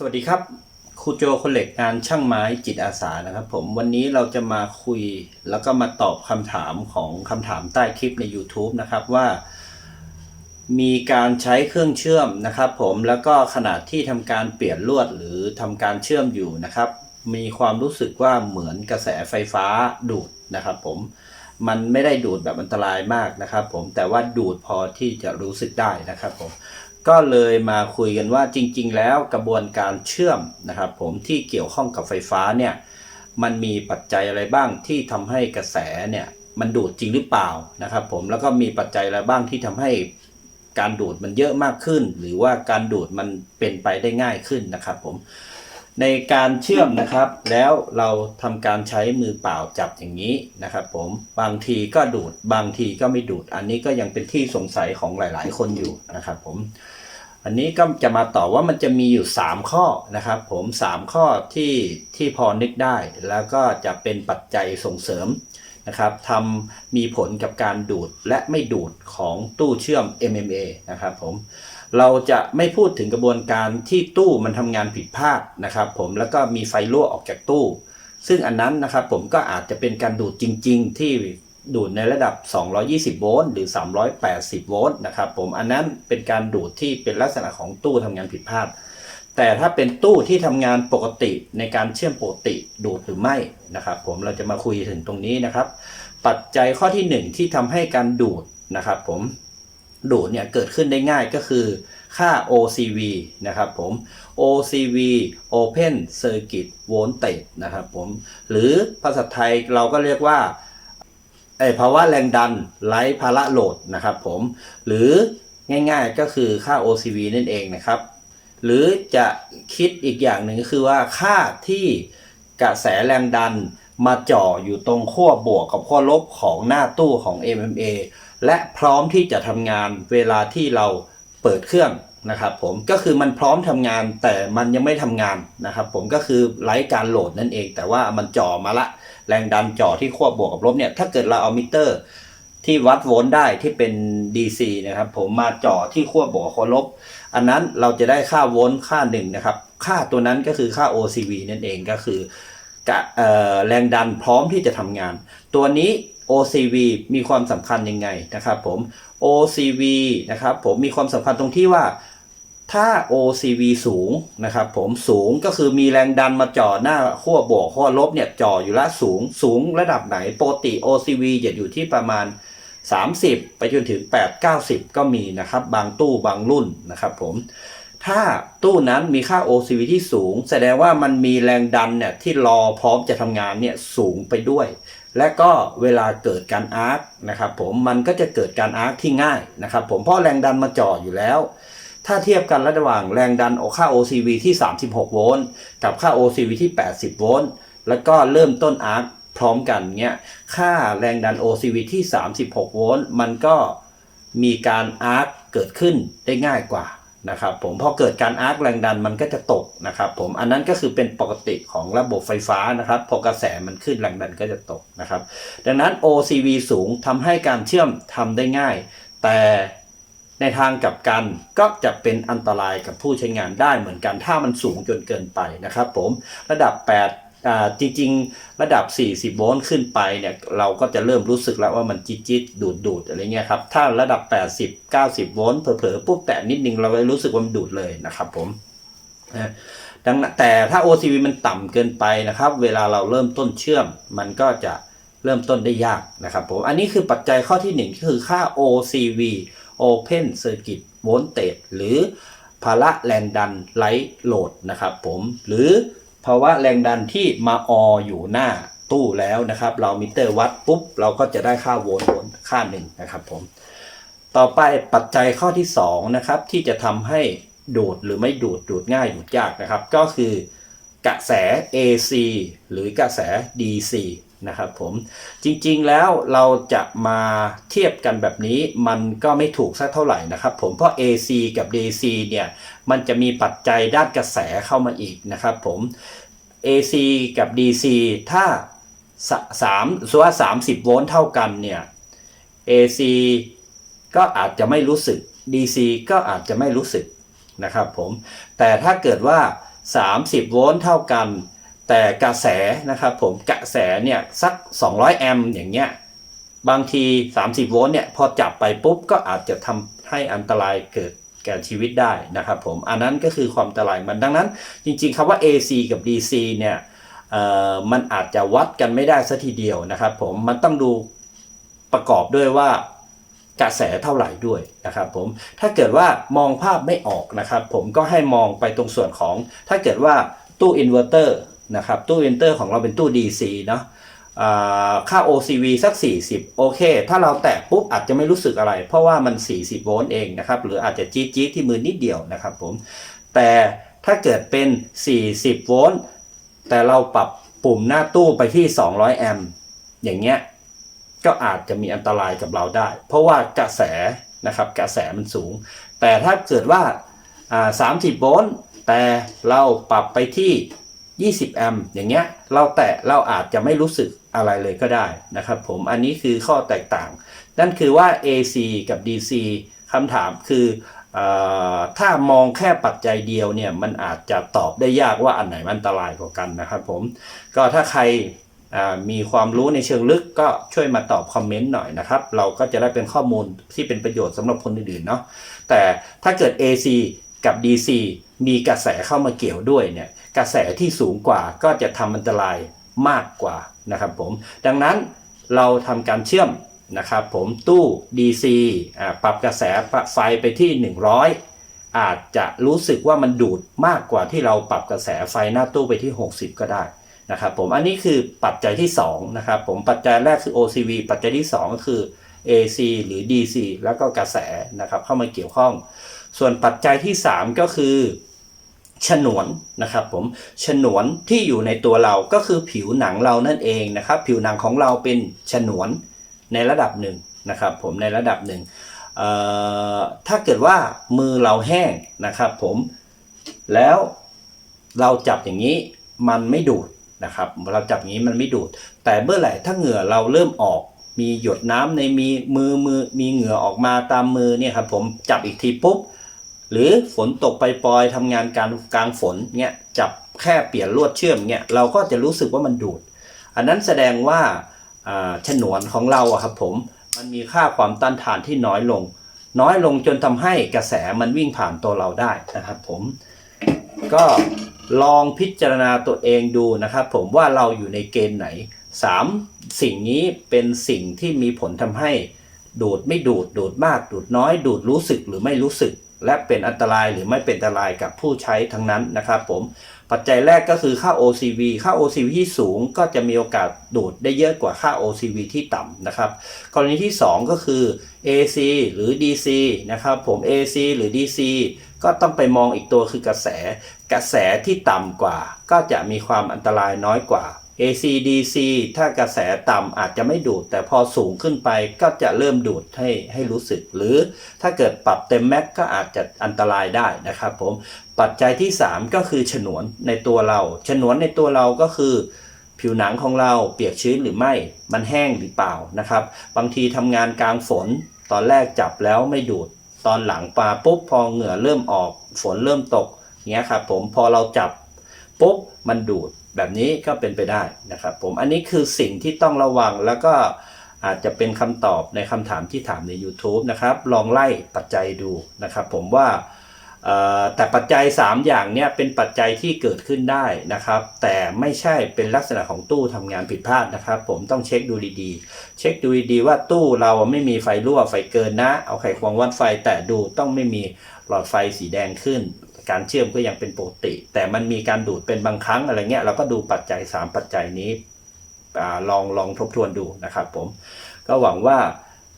สวัสดีครับครูโจคนเหล็กงานช่างไม้จิตอาสานะครับ ผมวันนี้เราจะมาคุยแล้วก็มาตอบคำถามของคำถามใต้คลิปใน YouTube นะครับว่า มีการใช้เครื่องเชื่อมนะครับผมแล้วก็ขณะที่ทำการเปลี่ยนลวดหรือทำการเชื่อมอยู่นะครับ มีความรู้สึกว่าเหมือนกระแสไฟฟ้าดูดนะครับ ผมมันไม่ได้ดูดแบบอันตรายมากนะครับ ผมแต่ว่าดูดพอที่จะรู้สึกได้นะครับผม ก็เลยมาคุยกันว่าจริง ๆ แล้วกระบวนการเชื่อมนะครับผมที่เกี่ยวข้องกับไฟฟ้าเนี่ยมันมีปัจจัยอะไรบ้างที่ทำให้กระแสเนี่ยมันดูดจริงหรือเปล่านะครับผมแล้วก็มีปัจจัยอะไรบ้างที่ทำให้การดูดมันเยอะมากขึ้น หรือว่าการดูดมันเป็นไปได้ง่ายขึ้นนะครับผมในการเชื่อมนะครับแล้วเราทำการใช้มือเปล่าจับอย่างนี้นะครับผมบางทีก็ดูดบางทีก็ไม่ดูด อันนี้ก็ยังเป็นที่สงสัยของหลาย ๆ คนอยู่นะครับผม อันนี้ก็จะมาต่อว่ามันจะมีอยู่ 3 ข้อนะครับผม 3 ข้อที่ที่พอนึกได้ แล้วก็จะเป็นปัจจัยส่งเสริมนะครับทำมีผลกับการดูดและไม่ดูดของตู้เชื่อม MMA นะครับผมเราจะไม่พูดถึงกระบวนการที่ตู้มันทำงานผิดพลาดนะครับผมแล้วก็มีไฟรั่วออกจากตู้ ซึ่งอันนั้นนะครับผมก็อาจจะเป็นการดูดจริง ๆ ที่ ดูดในระดับ 220 โวลต์หรือ 380 โวลต์นะครับผมอันนั้นเป็นการดูดที่เป็นลักษณะของตู้ทำงานผิดพลาด แต่ถ้าเป็นตู้ที่ทำงานปกติในการเชื่อมปกติดูดหรือไม่นะครับผมเราจะมาคุยถึงตรงนี้นะครับ ปัจจัยข้อที่ 1 ที่ทำให้การดูดนะครับผมดูดเนี่ยเกิดขึ้นได้ง่ายก็คือค่า OCV นะครับผม OCV Open Circuit Voltage นะครับผม หรือภาษาไทยเราก็เรียกว่า ไอภาวะแรงดันไร้ภาระโหลดนะครับผมหรือง่ายๆก็คือค่า OCV นั่นเองนะครับ หรือจะคิดอีกอย่างหนึ่งก็คือว่าค่าที่กระแสแรงดันมาจ่ออยู่ตรงขั้วบวกกับขั้วลบของหน้าตู้ของ MMA และพร้อมที่จะทำงานเวลาที่เราเปิดเครื่องนะครับผมก็คือมันพร้อมทำงานแต่มันยังไม่ทำงานนะครับผมก็คือไร้การโหลดนั่นเอง แต่ว่ามันจ่อมาละ แรงดันจ่อที่ขั้วบวกกับลบเนี่ย ถ้าเกิดเราเอามิเตอร์ที่วัดโวลต์ได้ที่เป็น DC นะครับ ผมมาจ่อที่ขั้วบวกกับขั้วลบ อันนั้นเราจะได้ค่าโวลต์ค่าหนึ่งนะครับ ค่าตัวนั้นก็คือค่า OCV นั่นเองก็คือกะแรงดันพร้อมที่จะทำงาน ตัวนี้ OCV มีความสำคัญยังไงนะครับผม OCV นะครับผมมีความสำคัญตรงที่ว่า ถ้า OCV สูงนะครับผมสูงก็คือมีแรงดันมาจ่อหน้าขั้วบวกขั้วลบเนี่ยจ่ออยู่ละสูงสูงระดับไหนปกติ OCV จะอยู่ที่ประมาณ 30 ไปจนถึง 8 90 ก็มีนะครับ บางตู้บางรุ่นนะครับผมถ้าตู้นั้นมีค่า OCV ที่สูง แสดงว่ามันมีแรงดันเนี่ยที่รอพร้อมจะทำงานเนี่ยสูงไปด้วย และก็เวลาเกิดการอาร์คนะครับผมมันก็จะเกิดการอาร์คที่ง่ายนะครับผมเพราะแรงดันมาจ่ออยู่แล้ว ถ้าเทียบกันระหว่างแรงดันค่า OCV ที่ 36 โวลต์กับค่า OCV ที่ 80 โวลต์แล้วก็เริ่มต้นอาร์คพร้อมกันเนี้ยค่าแรงดัน OCV ที่ 36 โวลต์มันก็มีการอาร์คเกิดขึ้นได้ง่ายกว่านะครับผมพอเกิดการอาร์คแรงดันมันก็จะตกนะครับผมอันนั้นก็คือเป็นปกติของระบบไฟฟ้านะครับพอกระแสมันขึ้นแรงดันก็จะตกนะครับ ดังนั้น OCV สูงทำให้การเชื่อมทำได้ง่าย แต่ ในทางกลับกันก็จะเป็นอันตรายกับผู้ใช้งานได้เหมือนกัน ถ้ามันสูงจนเกินไปนะครับผมระดับ 8จริงๆ ระดับ 40 โวลต์ขึ้นไปเนี่ยเราก็จะเริ่มรู้สึกแล้วว่ามันจิตๆดูดดูดอะไรเงี้ยครับ ถ้าระดับ 80 90 โวลต์เผลอๆปุ๊บแตะนิดนึงเราก็รู้สึกว่ามันดูดเลยนะครับผมดังนั้นแต่ถ้า OCV มันต่ำเกินไปนะครับ เวลาเราเริ่มต้นเชื่อม มันก็จะเริ่มต้นได้ยากนะครับผม อันนี้คือปัจจัยข้อที่หนึ่งก็คือค่า OCV Open Circuit Voltage หรือภาระแรงดันไร้โหลดนะครับผมหรือภาวะแรงดันที่มาออยู่หน้าตู้แล้วนะครับ เรามิเตอร์วัดปุ๊บ เราก็จะได้ค่าโวลต์โวลต์ค่าหนึ่งนะครับผมต่อไปปัจจัยข้อที่ 2 นะครับ ที่จะทำให้ดูดหรือไม่ดูดดูดง่ายดูดยากนะครับ ก็คือกระแส AC หรือกระแส DC นะครับผมจริงๆแล้วเราจะมาเทียบกันแบบนี้มันก็ไม่ถูกสักเท่าไหร่นะครับผมเพราะ AC กับ DC เนี่ยมันจะมีปัจจัยด้านกระแสเข้ามาอีกนะครับผม AC กับ DC ถ้าสสามส่วนว่า30โวลต์เท่ากันเนี่ย AC ก็อาจจะไม่รู้สึก DC ก็อาจจะไม่รู้สึกนะครับผมแต่ถ้าเกิดว่า 30 โวลต์เท่ากัน แต่กระแสนะครับผมกระแสเนี่ยสัก 200 แอมป์อย่างเงี้ยบางที 30 โวลต์เนี่ยพอจับไปปุ๊บก็อาจจะทำให้อันตรายเกิดแก่ชีวิตได้นะครับผมอันนั้นก็คือความอันตรายมันดังนั้น จริงๆคำว่า AC กับ DC เนี่ยมันอาจจะวัดกันไม่ได้สัทีเดียวนะครับผมมันต้องดูประกอบด้วยว่ากระแสเท่าไหร่ด้วยนะครับผมถ้าเกิดว่ามองภาพไม่ออกนะครับผมก็ให้มองไปตรงส่วนของ ถ้าเกิดว่าตู้อินเวอร์เตอร์ นะครับตู้เวอร์เตอร์ของเราเป็นตู้ DC เนาะอ่าค่า OCV สัก 40 โอเค ถ้าเราแตะปุ๊บอาจจะไม่รู้สึกอะไร เพราะว่ามัน 40 โวลต์เองนะครับ หรืออาจจะจี๊ดจี๊ดที่มือนิดเดียวนะครับผม แต่ถ้าเกิดเป็น 40 โวลต์ แต่เราปรับปุ่มหน้าตู้ไปที่ 200 แอมป์อย่างเงี้ย ก็อาจจะมีอันตรายกับเราได้ เพราะว่ากระแสนะครับกระแสมันสูง แต่ถ้าเกิดว่าอ่า30 โวลต์ แต่เราปรับไปที่ 20 แอมป์อย่างเงี้ยเราแตะเราอาจจะไม่รู้สึกอะไรเลยก็ได้นะครับผมอันนี้คือข้อแตกต่าง นั่นคือว่า AC กับ DC คำถามคืออถ้ามองแค่ปัจจัยเดียวเนี่ยมันอาจจะตอบได้ยากว่าอันไหนมันอันตรายกว่ากันนะครับผมก็ถ้าใครมีความรู้ในเชิงลึกก็ช่วยมาตอบคอมเมนต์หน่อยนะครับ เราก็จะได้เป็นข้อมูลที่เป็นประโยชน์สำหรับคนอื่นๆเนาะแต่ถ้าเกิด AC กับ DC มีกระแสเข้ามาเกี่ยวด้วยเนี่ย กระแสที่สูงกว่าก็จะทำอันตรายมากกว่านะครับผมดังนั้นเราทำการเชื่อมนะครับผมตู้ DC อ่าปรับกระแสไฟไปที่ 100 อาจจะรู้สึกว่ามันดูดมากกว่าที่เราปรับกระแสไฟหน้าตู้ไปที่ 60 ก็ได้นะครับผมอันนี้คือปัจจัยที่2นะครับผมปัจจัยแรกคือ OCV ปัจจัยที่ 2 ก็คือ AC หรือ DC แล้วก็กระแสนะครับเข้ามาเกี่ยวข้อง ส่วนปัจจัยที่ 3 ก็คือ ฉนวนนะครับผมฉนวนที่อยู่ในตัวเราก็คือผิวหนังเรานั่นเองนะครับ ผิวหนังของเราเป็นฉนวนในระดับหนึ่งนะครับ ผมในระดับหนึ่งถ้าเกิดว่ามือเราแห้งนะครับผมแล้วเราจับอย่างนี้มันไม่ดูดนะครับเราจับอย่างนี้มันไม่ดูด แต่เมื่อไหร่ถ้าเหงื่อเราเริ่มออกมีหยดน้ำในมีมือมือมีเหงื่อออกมาตามมือเนี่ยครับผมจับอีกทีปุ๊บ หรือฝนตกไปปลอยทำงานการกลางฝนเนี่ยจับแค่เปลี่ยนลวดเชื่อมเนี่ยเราก็จะรู้สึกว่ามันดูด อันนั้นแสดงว่าอ่าฉนวนของเราอะครับผมมันมีค่าความต้านทานที่น้อยลง น้อยลงจนทำให้กระแสมันวิ่งผ่านตัวเราได้นะครับผมก็ลองพิจารณาตัวเองดูนะครับผมว่าเราอยู่ในเกณฑ์ไหน 3 สิ่งนี้เป็นสิ่งที่มีผลทำให้ดูดไม่ดูดดูดมากดูดน้อย ดูดรู้สึกหรือไม่รู้สึก และเป็นอันตรายหรือไม่เป็นอันตรายกับผู้ใช้ทั้งนั้นนะครับผมปัจจัยแรกก็คือค่า OCV ค่า OCV ที่สูงก็จะมีโอกาสดูดได้เยอะกว่าค่า OCV ที่ต่ำนะครับกรณีที่ 2 ก็คือ AC หรือ DC นะครับผม AC หรือ DC ก็ต้องไปมองอีกตัวคือกระแส กระแสที่ต่ำกว่า ก็จะมีความอันตรายน้อยกว่า AC DC ถ้ากระแสต่ำอาจจะไม่ดูด แต่พอสูงขึ้นไปก็จะเริ่มดูดให้ให้รู้สึก หรือถ้าเกิดปรับเต็มแม็กก็อาจจะอันตรายได้นะครับผมปัจจัยที่ 3 ก็คือฉนวนในตัวเรา ฉนวนในตัวเราก็คือ ผิวหนังของเราเปียกชื้นหรือไม่ มันแห้งหรือเปล่านะครับ บางทีทำงานกลางฝน ตอนแรกจับแล้วไม่ดูด ตอนหลังปลาปุ๊บพอเหงื่อเริ่มออก ฝนเริ่มตกเงี้ยครับผมพอเราจับ ปุ๊บมันดูดแบบนี้ก็เป็นไปได้นะครับผมอันนี้คือสิ่งที่ต้องระวังแล้วก็อาจจะเป็นคำตอบในคำถามที่ถามใน YouTube นะครับ ลองไล่ปัจจัยดูนะครับ ผมว่าแต่ปัจจัย 3 อย่างเนี่ยเป็นปัจจัยที่เกิดขึ้นได้นะครับ แต่ไม่ใช่เป็นลักษณะของตู้ทำงานผิดพลาดนะครับ ผมต้องเช็คดูดีๆ เช็คดูดีๆว่าตู้เราไม่มีไฟรั่วไฟเกินนะ เอาไขควงวัดไฟแต่ดูต้องไม่มีหลอดไฟสีแดงขึ้น การเชื่อมก็ยังเป็นปกติ แต่มันมีการดูดเป็นบางครั้งอะไรเงี้ยเราก็ดูปัจจัย 3 ปัจจัยนี้ลองลองทบทวนดูนะครับผมก็หวังว่า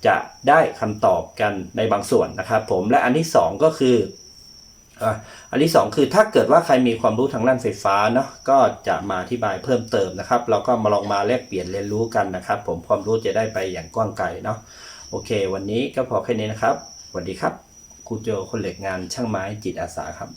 จะได้คำตอบกันในบางส่วนนะครับผมและอันที่สองก็คืออันที่สองคือถ้าเกิดว่าใครมีความรู้ทางด้านไฟฟ้าเนาะก็จะมาอธิบายเพิ่มเติมนะครับเราก็มาลองมาแลกเปลี่ยนเรียนรู้กันนะครับ ผมความรู้จะได้ไปอย่างกว้างไกลเนาะโอเค วันนี้ก็พอแค่นี้นะครับสวัสดีครับ ครูโจคนเหล็กงานช่างไม้จิตอาสาครับ